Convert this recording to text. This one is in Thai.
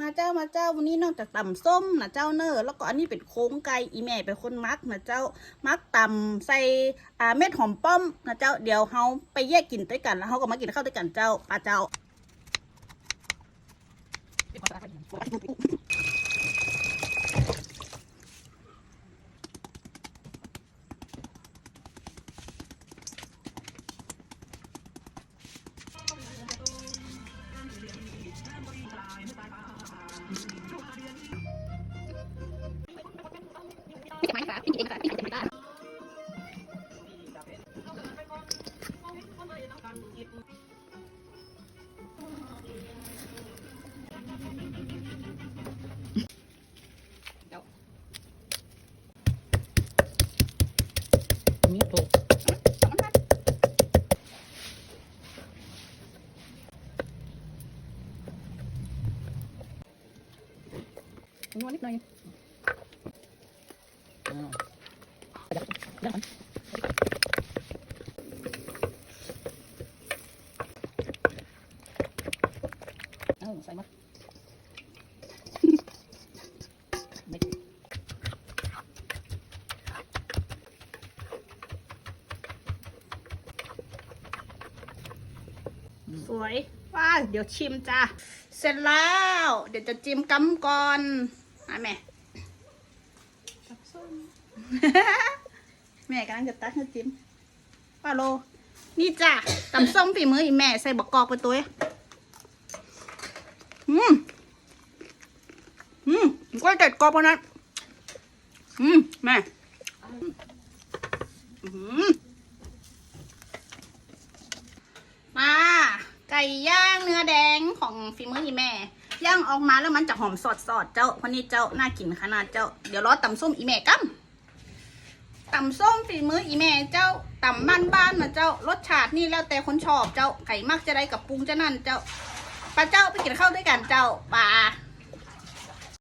มาเจ้ามาเจ้าวันนี้นอกจากตำส้มนะเจ้าเนอแล้วก็อันนี้เป็นโค้งไก่อีแม่เป็นคนมักนะเจ้ามักตำใส่อ่าเม็ดหอมป้อมนะเจ้าเดี๋ยวเฮาไปแยกกินด้วยกันแล้วเฮาก็มากินข้าวด้วยกันเจ้าป้าเจ้า มีถูกนวดนิดหน่อยอ้าวเดี๋ยว เอาใส่มาสวยว้าเดี๋ยวชิมจ้าเสร็จแล้ว เดี๋ยวจะจิ้มกำก่อนอะแม่ตักส้ม แม่กำลังจะตักให้จิ้มป้าโล นี่จ้ะตำส้มฝีมืออีแม่ใส่บักกอกไปตัวอืมอืมก็เด็ดกรอบกว่านั้นอืมแม่อืมมาไก่ย่างเนื้อแดงของฝีมืออีแม่ ย่างออกมาแล้วมันจะหอมสดสดๆเจ้าเพราะนี่เจ้าน่ากินขนาดเจ้า เดี๋ยวรอตำส้มอีแม่กัม ตำส้มฝีมืออีแม่เจ้าตำบ้านบ้านๆนะเจ้ารสชาตินี่แล้วแต่คนชอบเจ้าไก่มักจะได้กับปรุงจะนั่นเจ้าป้าเจ้าไปกินข้าวด้วยกันเจ้าป่า